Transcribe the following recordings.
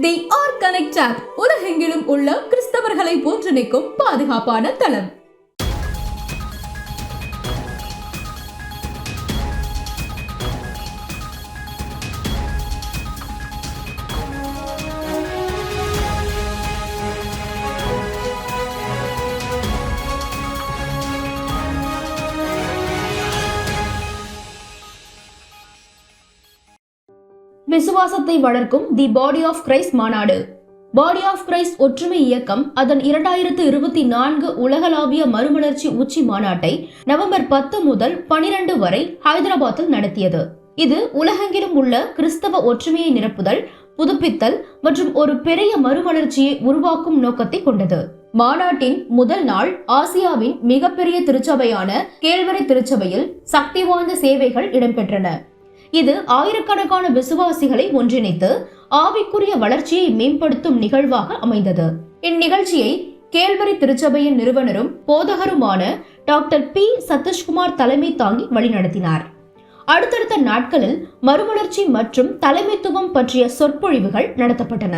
They are connect app உலகெங்கிலும் உள்ள கிறிஸ்தவர்களை போன்றணைக்கும் பாதுகாப்பான தளம். விசுவாசத்தை வளர்க்கும் தி பாடி ஆஃப் கிரைஸ்ட் மாநாடு. பாடி ஆஃப் கிரைஸ்ட் ஒற்றுமை இயக்கம் அதன் இரண்டாயிரத்து இருபத்தி நான்கு உலகளாவிய மறுமலர்ச்சி உச்சி மாநாட்டை நவம்பர் பத்து முதல் பனிரெண்டு வரை ஹைதராபாத்தில் நடத்தியது. இது உலகெங்கிலும் உள்ள கிறிஸ்தவ ஒற்றுமையை நிரப்புதல் புதுப்பித்தல் மற்றும் ஒரு பெரிய மறுமலர்ச்சியை உருவாக்கும் நோக்கத்தை கொண்டது. மாநாட்டின் முதல் நாள் ஆசியாவின் மிகப்பெரிய திருச்சபையான கேழ்வரை திருச்சபையில் சக்தி வாய்ந்த சேவைகள் இடம்பெற்றன. இது ஆயிரக்கணக்கான விசுவாசிகளை ஒன்றிணைத்து ஆவிக்குரிய வளர்ச்சியை மேம்படுத்தும் நிகழ்வாக அமைந்தது. இந்நிகழ்ச்சியை கேழ்வரை திருச்சபையின் நிறுவனரும் போதகருமான டாக்டர் பி. சதீஷ்குமார் தலைமை தாங்கி வழிநடத்தினார். அடுத்தடுத்த நாட்களில் மறுமலர்ச்சி மற்றும் தலைமைத்துவம் பற்றிய சொற்பொழிவுகள் நடத்தப்பட்டன.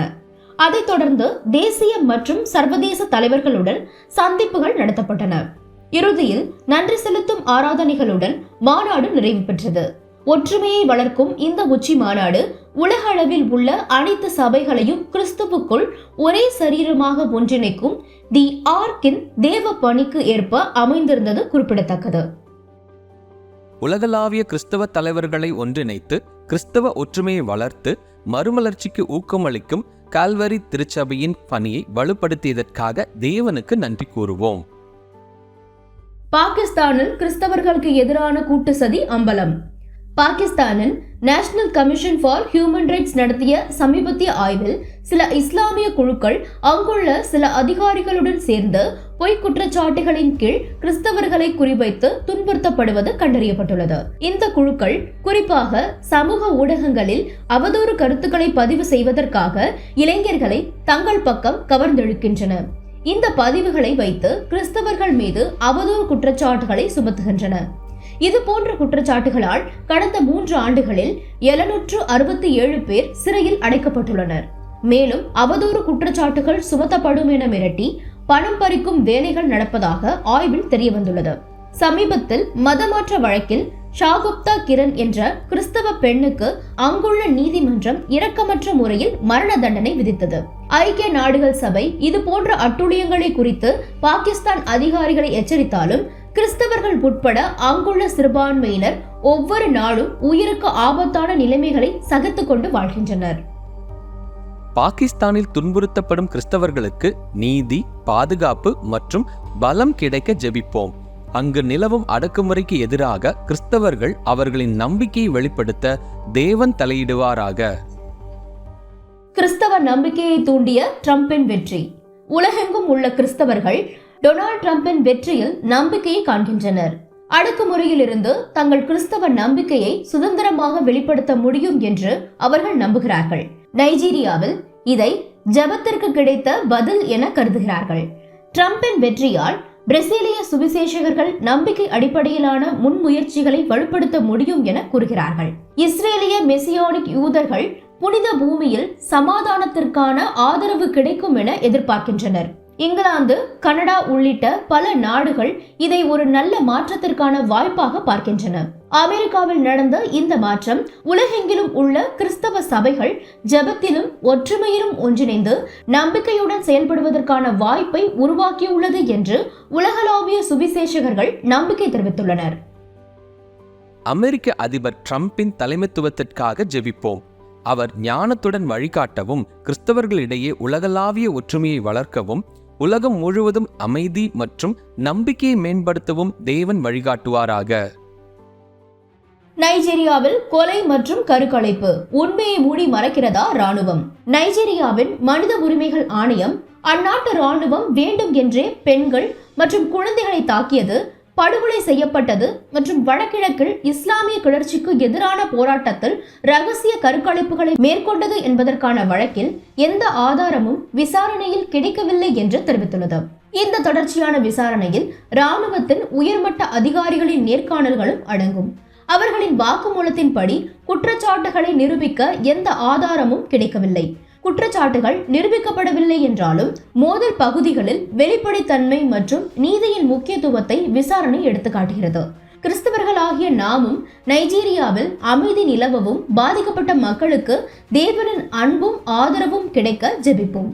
அதைத் தொடர்ந்து தேசிய மற்றும் சர்வதேச தலைவர்களுடன் சந்திப்புகள் நடத்தப்பட்டன. இறுதியில் நன்றி செலுத்தும் ஆராதனைகளுடன் மாநாடு நிறைவு பெற்றது. ஒற்றுமையை வளர்க்கும் இந்த உச்சி மாநாடு உலக அளவில் உள்ள அனைத்து சபைகளையும் கிறிஸ்துவுக்குள் ஒரே சரீரமாக ஒன்றிணைக்கும் தி ஆர்க்கின் தேவ பணிக்கு ஏற்ப அமைந்திருந்தது குறிப்பிடத்தக்கது. உலகளாவிய கிறிஸ்தவ தலைவர்களை ஒன்றிணைத்து கிறிஸ்தவ ஒற்றுமையை வளர்த்து மறுமலர்ச்சிக்கு ஊக்கமளிக்கும் கால்வரி திருச்சபையின் பணியை வலுப்படுத்தியதற்காக தேவனுக்கு நன்றி கூறுவோம். பாகிஸ்தானில் கிறிஸ்தவர்களுக்கு எதிரான கூட்டு சதி அம்பலம். பாகிஸ்தானின் national commission for human rights நடத்திய சமீபத்திய ஆய்வில் சில இஸ்லாமிய குழுக்கள் அங்குள்ள சில அதிகாரிகளுடன் சேர்ந்து பொய் குற்றச்சாட்டுகளின் கீழ் கிறிஸ்தவர்களை குறிவைத்து துன்புறுத்தப்படுவது கண்டறியப்பட்டுள்ளது. இந்த குழுக்கள் குறிப்பாக சமூக ஊடகங்களில் அவதூறு கருத்துக்களை பதிவு செய்வதற்காக இளைஞர்களை தங்கள் பக்கம் கவர்ந்தெழுக்கின்றன. இந்த பதிவுகளை வைத்து கிறிஸ்தவர்கள் மீது அவதூறு குற்றச்சாட்டுகளை சுமத்துகின்றன. இது போன்ற குற்றச்சாட்டுகளால் கடந்த மூன்று ஆண்டுகளில் எழுநூற்று அறுபத்தி ஏழு பேர் சிறையில் அடைக்கப்பட்டுள்ளனர். மேலும் அவதூறு குற்றச்சாட்டுகள் சுமத்தப்படும் என மிரட்டி பணம் பறிக்கும் வேலைகள் நடப்பதாக ஆய்வில் தெரியவந்துள்ளது. சமீபத்தில் மதமாற்ற வழக்கில் ஷாகுப்தா கிரண் என்ற கிறிஸ்தவ பெண்ணுக்கு அங்குள்ள நீதிமன்றம் இரக்கமற்ற முறையில் மரண தண்டனை விதித்தது. ஐக்கிய நாடுகள் சபை இது போன்ற அட்டுழியங்களை குறித்து பாகிஸ்தான் அதிகாரிகளை எச்சரித்தாலும் கிறிஸ்தவர்கள் உட்பட அங்குள்ள சிறுபான்மையினர் ஒவ்வொரு நாளும் உயிருக்கு ஆபத்தான நிலைமைகளை சகித்துக் கொண்டு வாழ்கின்றனர். பாகிஸ்தானில் துன்புறுத்தப்படும் கிறிஸ்தவர்களுக்கு நீதி பாதுகாப்பு மற்றும் பலம் கிடைக்க ஜெபிப்போம். அங்கு நிலவும் அடக்குமுறைக்கு எதிராக கிறிஸ்தவர்கள் அவர்களின் நம்பிக்கையை வெளிப்படுத்த தேவன் தலையிடுவாராக. கிறிஸ்தவ நம்பிக்கையை தூண்டிய ட்ரம்பின் வெற்றி. உலகெங்கும் உள்ள கிறிஸ்தவர்கள் டொனால்ட் ட்ரம்பின் வெற்றியில் நம்பிக்கையை காண்கின்றனர். அடக்குமுறையிலிருந்து தங்கள் கிறிஸ்தவ நம்பிக்கையை சுதந்திரமாக வெளிப்படுத்த முடியும் என்று அவர்கள் நம்புகிறார்கள். நைஜீரியாவில் இதை ஜபத்திற்கு கிடைத்த பதில் என கருதுகிறார்கள். டிரம்பின் வெற்றியால் பிரசீலிய சுவிசேஷகர்கள் நம்பிக்கை அடிப்படையிலான முன்முயற்சிகளை வலுப்படுத்த முடியும் என கூறுகிறார்கள். இஸ்ரேலிய மெசியானிக் யூதர்கள் புனித பூமியில் சமாதானத்திற்கான ஆதரவு கிடைக்கும் என எதிர்பார்க்கின்றனர். இங்கிலாந்து கனடா உள்ளிட்ட பல நாடுகள் இதை ஒரு நல்ல மாற்றத்திற்கான வாய்ப்பாக பார்க்கின்றன. அமெரிக்காவில் நடந்த இந்த மாற்றம் உலகெங்கிலும் உள்ள கிறிஸ்தவ சபைகள் ஜெபத்திலும் ஒற்றுமையிலும் ஒன்றிணைந்து நம்பிக்கையுடன் செயல்படுவதற்கான வாய்ப்பை உருவாக்கியுள்ளது என்று உலகளாவிய சுவிசேஷகர்கள் நம்பிக்கை தெரிவித்துள்ளனர். அமெரிக்க அதிபர் டிரம்பின் தலைமைத்துவத்திற்காக ஜெபிப்போம். அவர் ஞானத்துடன் வழிகாட்டவும் கிறிஸ்தவர்களிடையே உலகளாவிய ஒற்றுமையை வளர்க்கவும் உலகம் முழுவதும் அமைதி மற்றும் நம்பிக்கையை மேம்படுத்தவும் தேவன் வழிகாட்டுவாராக. நைஜீரியாவில் கொலை மற்றும் கருக்கலைப்பு உண்மையை மூடி மறைக்கிறதா ராணுவம் நைஜீரியாவின் மனித உரிமைகள் ஆணையம் அந்நாட்டு ராணுவம் வேண்டும் என்றே பெண்கள் மற்றும் குழந்தைகளை தாக்கியது படுகொலை செய்யப்பட்டது மற்றும் வடகிழக்கில் இஸ்லாமிய கிளர்ச்சிக்கு எதிரான போராட்டத்தில் ரகசிய கருக்கலைப்புகளை மேற்கொண்டது என்பதற்கான வழக்கில் எந்த ஆதாரமும் விசாரணையில் கிடைக்கவில்லை என்று தெரிவித்துள்ளது. இந்த தொடர்ச்சியான விசாரணையில் இராணுவத்தின் உயர்மட்ட அதிகாரிகளின் நேர்காணல்களும் அடங்கும். அவர்களின் வாக்குமூலத்தின்படி குற்றச்சாட்டுகளை நிரூபிக்க எந்த ஆதாரமும் கிடைக்கவில்லை. குற்றச்சாட்டுகள் நிரூபிக்கப்படவில்லை என்றாலும் மோதல் பகுதிகளில் வெளிப்படைத்தன்மை மற்றும் நீதியின் முக்கியத்துவத்தை விசாரணை எடுத்துக்காட்டுகிறது கிறிஸ்தவர்களாகிய நாமும் நைஜீரியாவில் அமைதி நிலவவும் பாதிக்கப்பட்ட மக்களுக்கு தேவனின் அன்பும் ஆதரவும் கிடைக்க ஜெபிப்போம்.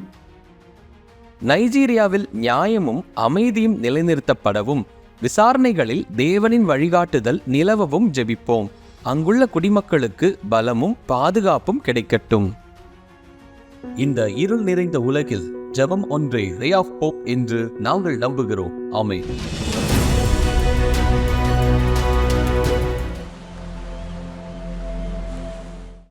நைஜீரியாவில் நியாயமும் அமைதியும் நிலைநிறுத்தப்படவும் விசாரணைகளில் தேவனின் வழிகாட்டுதல் நிலவவும் ஜெபிப்போம். அங்குள்ள குடிமக்களுக்கு பலமும் பாதுகாப்பும் கிடைக்கட்டும். இந்த இருள் நிறைந்த உலகில் ஜெபம் ஒன்றே ரே ஆஃப் போப் என்று நாங்கள் நம்புகிறோம். ஆமே